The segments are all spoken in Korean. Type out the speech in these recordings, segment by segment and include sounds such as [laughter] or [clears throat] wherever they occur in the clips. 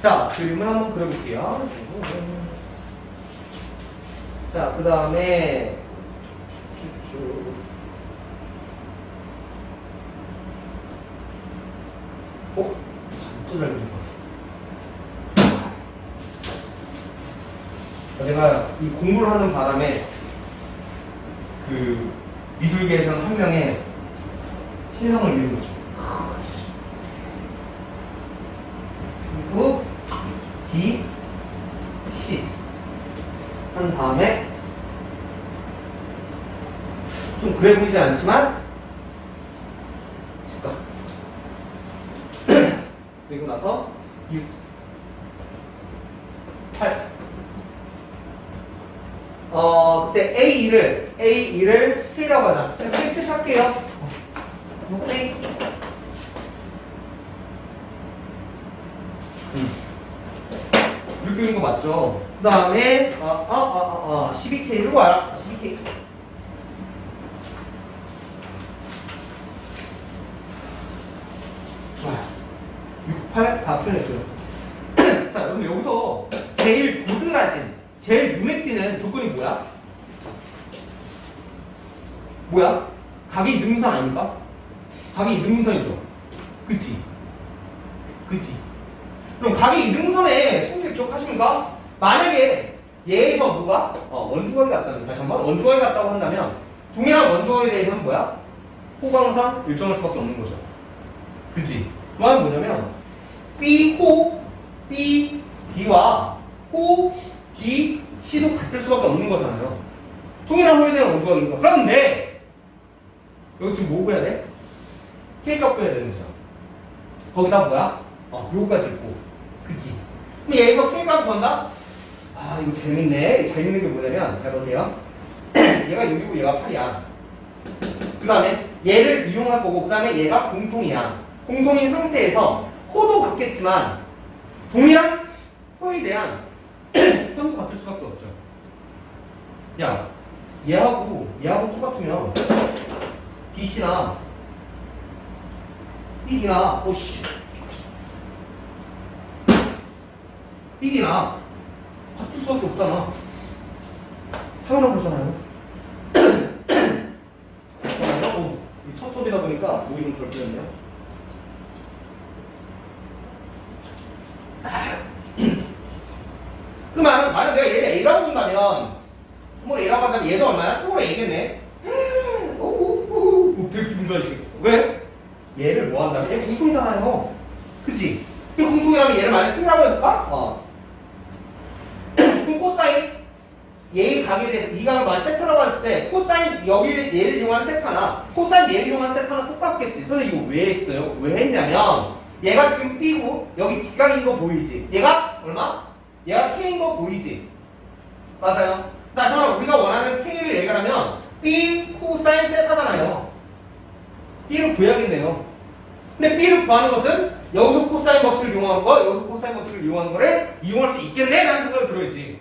자, 그림을 한번 그려볼게요. 자, 그 다음에 어? 진짜 잘 그린다. 내가 이 공부를 하는 바람에 그 미술계에서는 한 명의 신성을 이룬 거죠. 그리고 C 한 다음에 좀 그래 보이지 않지만 잠깐 [clears throat] 그리고 나서 6 8 어, 그때 A2를, A2를 K라고 하자. 그냥 표시할게요. 어, 6교인 거 맞죠? 그 다음에 아, 어, 아, 어, 아, 어, 아, 아, 12K 이런 거 알아? 12K 좋아요 6, 8 다 표현했어요 자 여러분 여기서 제일 도드라진 제일 눈에 띄는 조건이 뭐야? 뭐야? 각이 능선 아닙니까? 각이 능선이죠 그치? 그치? 그럼 각이 능선에 선의 성질 기억하십니까? 만약에 얘에서 뭐가? 어, 원주각이 같다는, 다시 한번, 원주각이 같다고 한다면, 동일한 원주각에 대해서는 뭐야? 호광상 일정할 수밖에 없는 거죠. 그치? 그 말은 뭐냐면, B, 호, B, D와 호, D, C도 같을 수밖에 없는 거잖아요. 통일한 호에 대한 원주각인 거. 그런데, 여기 지금 뭐 구해야 돼? K값 구해야 되는 거죠. 거기다 뭐야? 어, 요거까지 있고. 그치? 그럼 얘가 K값 구한다? 아, 이거 재밌네. 재밌는 게 뭐냐면, 잘 보세요. [clears throat] 얘가 6이고 얘가 8이야. 그 다음에 얘를 이용할 거고, 그 다음에 얘가 공통이야. 공통인 상태에서 호도 같겠지만, 동일한 호에 대한 편도 같을 수밖에 없죠. 야, 얘하고 얘하고 똑같으면 BC나 B이나 오씨 B이나 같을 수밖에 없잖아. 당연한 거잖아요. 어, 이첫 소리다 보니까 목이 좀덜 풀렸네요. 그 말은 만약 내가 얘를 A라고 본다면 스몰 A라고 한다면 얘도 얼마야? 스몰 A겠네. 오오오 되게 기분 좋아지겠어. 왜? 얘를 뭐 한다면 얘 공통이잖아요. 그치? 이 공통이라면 얘를 만약 P라고 해볼까? 어. 그럼 코사인 얘의 각에 대해서 이 각을 만약 세타라고 했을 때 코사인 여기 얘를 이용한 세타나 코사인 얘를 이용한 세타는 똑같겠지. 선생님 이거 왜 했어요? 왜 했냐면 얘가 지금 B고 여기 직각인 거 보이지? 얘가 얼마? 얘가 K인 거 보이지? 맞아요. 한번 우리가 원하는 K를 얘기하면 B 코사인 세타잖아요. B를 구해야겠네요. 근데 B를 구하는 것은 여기서 코사인 법칙을 이용하는 거, 여기서 코사인 법칙을 이용하는 거를 이용할 수 있겠네? 라는 생각을 들어야지.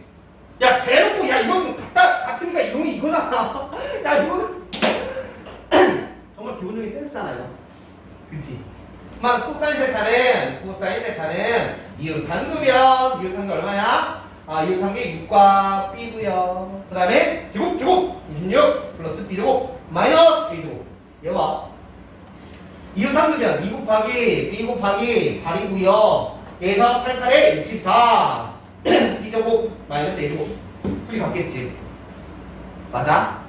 야, 대놓고, 야, 이건 같다, 같으니까 이용이 이거잖아. [laughs] 야, 이거는. [clears throat] 정말 기본적인 센스잖아요. 그치? 만 코사인 세타는, 코사인 세타는 이웃한 두변, 이웃한 게 얼마야? 아, 이웃한 게 6과 B고요. 그 다음에 제곱, 제곱, 26 플러스 B 제곱, 마이너스 A 제곱. 얘와 이웃한 두변, 2 곱하기 B 곱하기 8이고요. 얘가 8칼에 64. B 제곱, 마이너스 A 제곱. 둘이 같겠지. 맞아?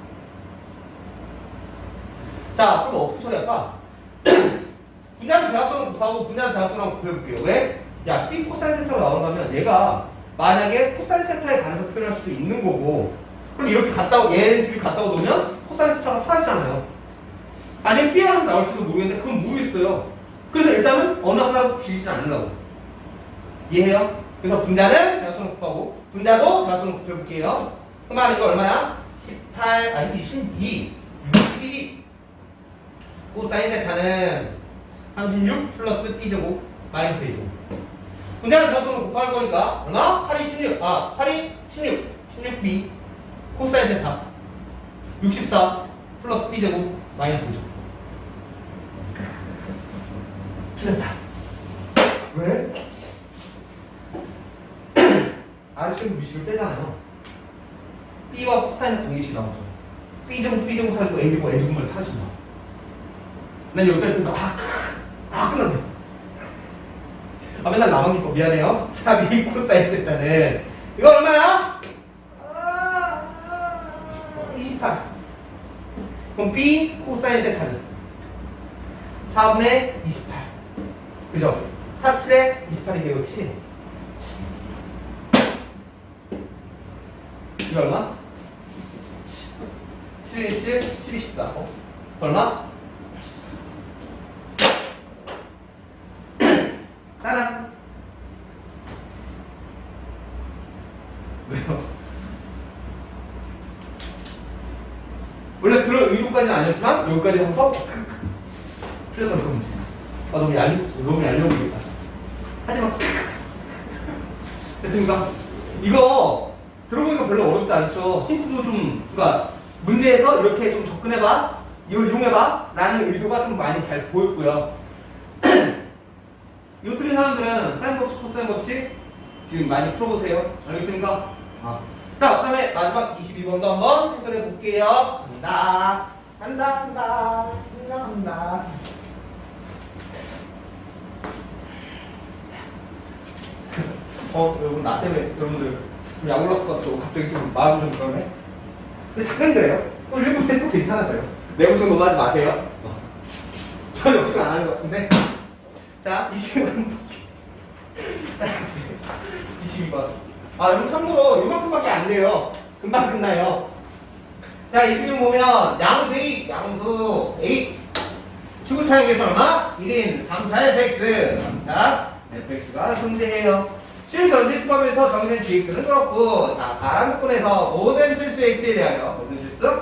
자, 그럼 어떻게 처리할까? 대학성을 못하고 분야는 대학성을 한번 구해볼게요. 왜? 야, B 코사인 세타가 나온다면 얘가 만약에 코사인 세타에 관해서 표현할 수도 있는 거고 그럼 이렇게 갔다 오, 얘는 둘이 갔다 오면 코사인 세타가 사라지잖아요. 아니면 B 하나 나올지도 모르겠는데 그건 모르겠어요. 그래서 일단은 어느 하나도 줄이지 않으려고. 이해해요? 그래서 분자는 대학성을 곱하고 분자도 대학성을 곱해볼게요. 그러면 이거 얼마야? 18, 아니 12, 62. 코사인 세타는 36 플러스 B제곱 마이너스 1제곱 분자는 대각선을 곱할 거니까 얼마? 8이 16, 아 8이 16, 16B 코사인 세타 64 플러스 B제곱 마이너스 1제곱 틀렸다 왜? [clears throat] 약점 무식을 빼잖아요. B와 코사인은 공식이 나오죠. B제곱 B제곱 사라지고 A제곱 A제곱만 사라진다. 난 여기까지 보니까 아, 아 끝났네. 아 맨날 나만 기뻐 미안해요. 자 B 코사인 세타는 이거 얼마야? 아, 28. 그럼 B 코사인 세타는 4분의 28. 그죠? 4, 7에 28이 되고 7. 이거 얼마? 7, 7, 7, 7, 14. 어? 얼마? 84. 따란. 왜요? 원래 그런 의도까지는 아니었지만 여기까지 해서 그런 문제. 아 너무 얄 너무 얄려 보이겠다. 하지만 [laughs] 됐습니까? 이거 들어보니까 별로 어렵지 않죠. 힌트도 좀 그러니까 문제에서 이렇게 좀 접근해봐, 이걸 이용해봐 라는 의도가 좀 많이 잘 보였고요. [clears throat] 이거 틀린 사람들은 사인 법칙, 코사인 법칙 지금 많이 풀어보세요. 알겠습니까? 아. 자, 그 다음에 마지막 22번도 한번 해설해 볼게요. 간다. 간다, 간다. 간다, 간다. 어, 여러분, 나 때문에 여러분들 좀 약올랐을 것 같고 갑자기 좀 마음이 좀 그러네. 근데 잠깐 그래요. 또 1분에 또 괜찮아져요. 내부터 너무 하지 마세요. 어. 전혀 걱정 안 하는 것 같은데. 자, 22번. 자, 22번. 아, 여러분 참고로 이만큼밖에 안 돼요. 금방 끝나요. 자, 26 보면 양수 2, 양수 8. 축구 차역에서 얼마? 1인 3차 fx. 3차 fx가 존재해요. 실전지수법에서 정의된 gx는 그렇고, 자, 가랑권에서 모든 실수 x에 대하여 모든 실수